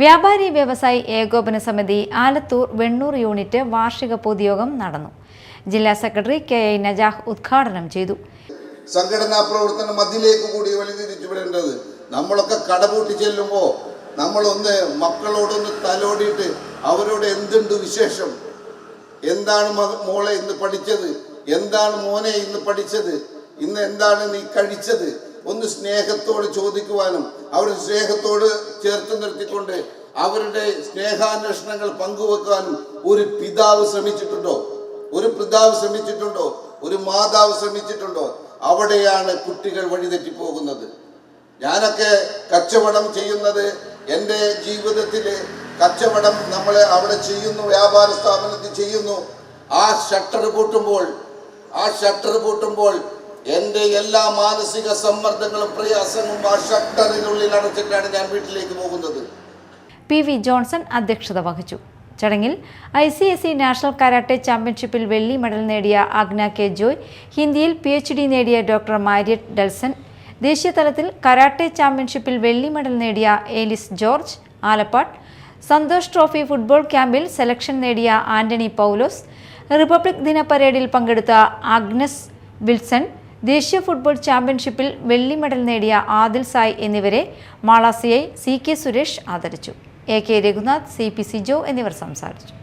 വ്യാപാരി വ്യവസായി ഏകോപന സമിതി ആലത്തൂർ വെണ്ണൂർ യൂണിറ്റ് വാർഷിക പൊതുയോഗം നടന്നു. ജില്ലാ സെക്രട്ടറി കെ ഐ നജാഹ് ഉദ്ഘാടനം ചെയ്തു. സംഘടനാ പ്രവർത്തനം അതിലേക്ക് കൂടി വലുതിരിച്ചു നമ്മളൊക്കെ കടപൂട്ടി ചെല്ലുമ്പോൾ നമ്മളൊന്ന് മക്കളോടൊന്ന് തലോടിയിട്ട് അവരോട് എന്തുണ്ട് വിശേഷം? എന്താണ് മോളെ ഇന്ന് പഠിച്ചത്? എന്താണ് മോനെ ഇന്ന് പഠിച്ചത്? ഇന്ന് എന്താണ് നീ കഴിച്ചത്? ഒന്ന് സ്നേഹത്തോട് ചോദിക്കുവാനും അവരുടെ സ്നേഹത്തോട് ചേർത്ത് നിർത്തിക്കൊണ്ട് അവരുടെ സ്നേഹാന്വേഷണങ്ങൾ പങ്കുവെക്കാനും ഒരു പിതാവ് ശ്രമിച്ചിട്ടുണ്ടോ? ഒരു പിതാവ് ശ്രമിച്ചിട്ടുണ്ടോ? ഒരു മാതാവ് ശ്രമിച്ചിട്ടുണ്ടോ? അവിടെയാണ് കുട്ടികൾ വഴിതെറ്റി പോകുന്നത് ഞാനൊക്കെ കച്ചവടം ചെയ്യുന്നത് എന്റെ ജീവിതത്തിൽ കച്ചവടം നമ്മൾ അവിടെ ചെയ്യുന്നു വ്യാപാര സ്ഥാപനത്തിൽ ചെയ്യുന്നു. ആ ഷട്ടർ പൂട്ടുമ്പോൾ ആ ഷട്ടർ പൂട്ടുമ്പോൾ എന്റെ എല്ലാ മാനസിക സമ്മർദ്ദങ്ങളും പ്രയാസങ്ങളും ആ ഷട്ടറിനുള്ളിൽ അടച്ചിട്ടാണ് ഞാൻ വീട്ടിലേക്ക് പോകുന്നത്. പി വി ജോൺസൺ അധ്യക്ഷത വഹിച്ചു. ചടങ്ങിൽ I C S C national karate ചാമ്പ്യൻഷിപ്പിൽ വെള്ളി മെഡൽ നേടിയ ആഗ്ന കെ ജോയ് ഹിന്ദിയിൽ പി എച്ച് ഡി നേടിയ ഡോക്ടർ മാരിയറ്റ് ഡൽസൺ ദേശീയ തലത്തിൽ കരാട്ടെ ചാമ്പ്യൻഷിപ്പിൽ വെള്ളി മെഡൽ നേടിയ Elis George Alappad Santhosh trophy football ക്യാമ്പിൽ സെലക്ഷൻ നേടിയ ആന്റണി പൗലോസ് റിപ്പബ്ലിക് ദിന പരേഡിൽ പങ്കെടുത്ത ആഗ്നസ് വിൽസൺ ദേശീയ ഫുട്ബോൾ ചാമ്പ്യൻഷിപ്പിൽ വെള്ളി മെഡൽ നേടിയ ആദിൽ സായ് എന്നിവരെ മാളാസിയായി സി കെ സുരേഷ് ആദരിച്ചു. A K Raghunath C P C Jo എന്നിവർ സംസാരിച്ചു.